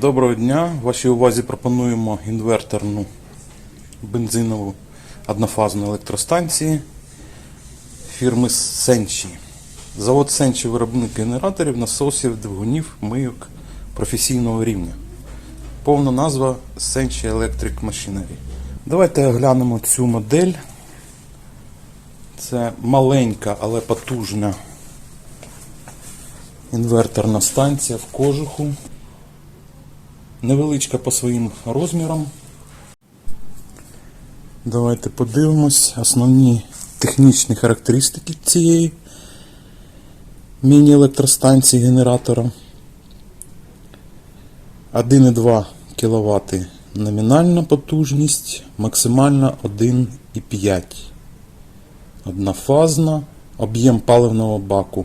Доброго дня! Вашій увазі пропонуємо інверторну бензинову однофазну електростанцію фірми Senchi. Завод Senchi виробник генераторів, насосів, двигунів, мийок професійного рівня. Повна назва Senchi Electric Machinery. Давайте оглянемо цю модель. Це маленька, але потужна інверторна станція в кожуху. Невеличка по своїм розмірам. Давайте подивимось основні технічні характеристики цієї міні-електростанції генератора. 1,2 кВт номінальна потужність, максимальна 1,5 Однофазна, об'єм паливного баку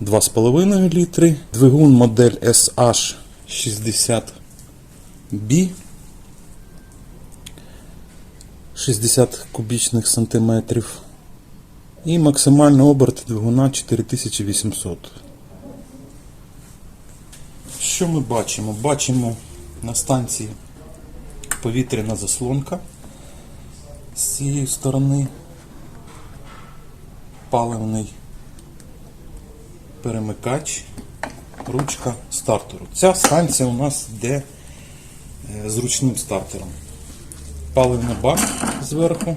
2,5 літри, двигун модель SH60 B 60 кубічних сантиметрів і максимальний оберт двигуна 4800. Що ми бачимо? Бачимо на станції повітряна заслонка з цієї сторони, паливний перемикач, ручка стартеру. Ця станція у нас йде е, з ручним стартером. Паливний бак зверху.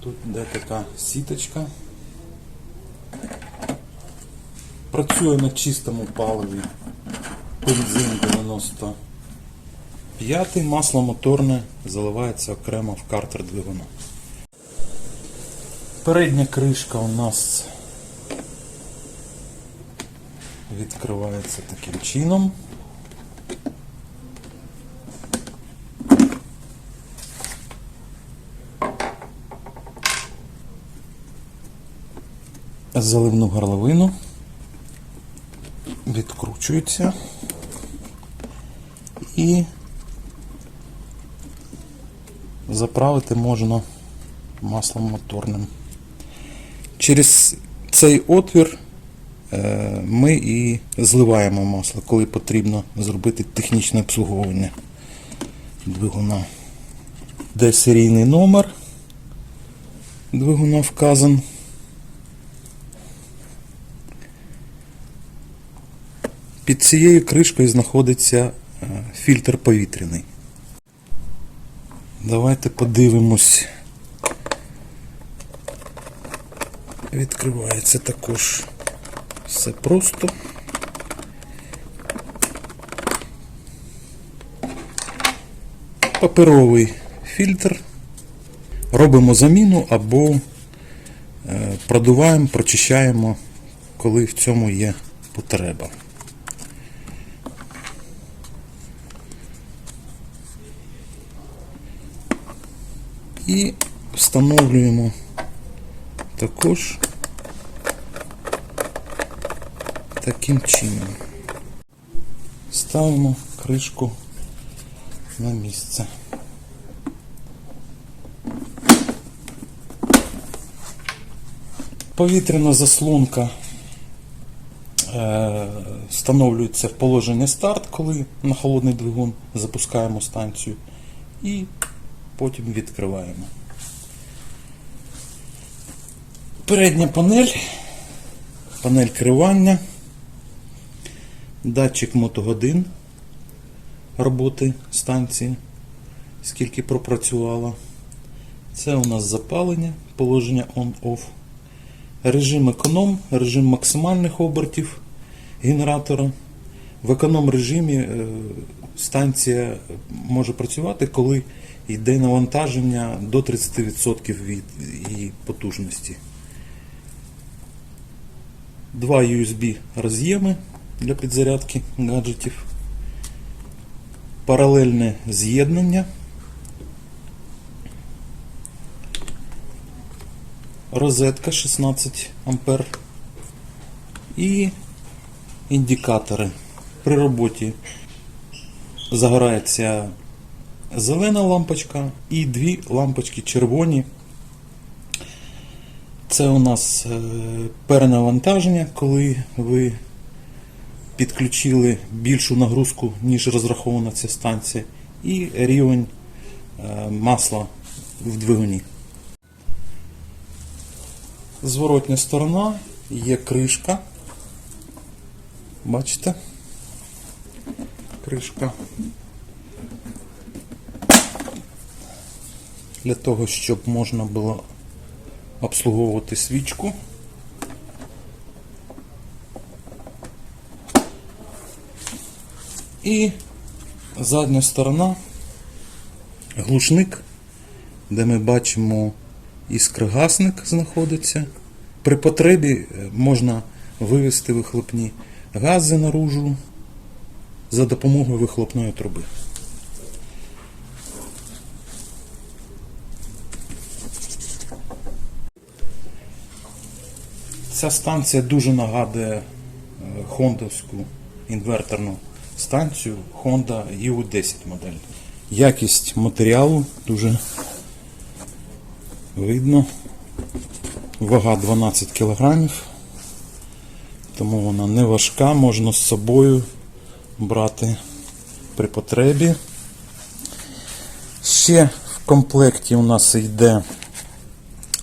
Тут йде така сіточка. Працює на чистому паливі бензин 95 масло моторне заливається окремо в картер двигуна. Передня кришка у нас відкривається таким чином. Заливну горловину відкручується і заправити можна маслом моторним. Через цей отвір е, ми і зливаємо масло, коли потрібно зробити технічне обслуговування двигуна. Де серійний номер двигуна вказан. Під цією кришкою знаходиться е, фільтр повітряний. Давайте подивимось. Відкривається також все просто. Паперовий фільтр. Робимо заміну або е, продуваємо, прочищаємо, коли в цьому є потреба. І встановлюємо також таким чином. Ставимо кришку на місце. Повітряна заслонка е, встановлюється в положення старт, коли на холодний двигун запускаємо станцію. І потім відкриваємо. Передня панель, панель керування, датчик мотогодин роботи станції, скільки пропрацювала. Це у нас запалення, положення on-off, режим економ, режим максимальних обертів генератора. В економ режимі е, станція може працювати, коли йде навантаження до 30% від її потужності. Два USB роз'єми для підзарядки гаджетів, паралельне з'єднання, розетка 16 А і індикатори. При роботі загорається зелена лампочка і дві лампочки червоні. Це у нас е, перенавантаження, коли ви підключили більшу нагрузку, ніж розрахована ця станція, і рівень е, масла в двигуні. Зворотня сторона є кришка. Бачите? Кришка. Для того, щоб можна було обслуговувати свічку. І задня сторона глушник, де ми бачимо іскрогасник знаходиться. При потребі е, можна вивести вихлопні гази наружу за допомогою вихлопної труби. Ця станція дуже нагадує е, хондовську інверторну станцію Honda EU10 модель. Якість матеріалу дуже видно. Вага 12 кг, тому вона не важка, можна з собою брати при потребі. Ще в комплекті у нас йде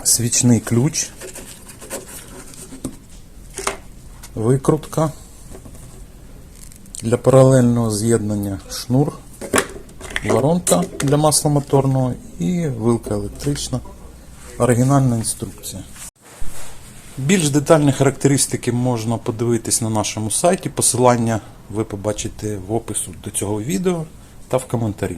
свічний ключ, викрутка для паралельного з'єднання шнур, воронка для масломоторного і вилка електрична. Оригінальна інструкція. Більш детальні характеристики можна подивитись на нашому сайті. Посилання ви побачите в опису до цього відео та в коментарі.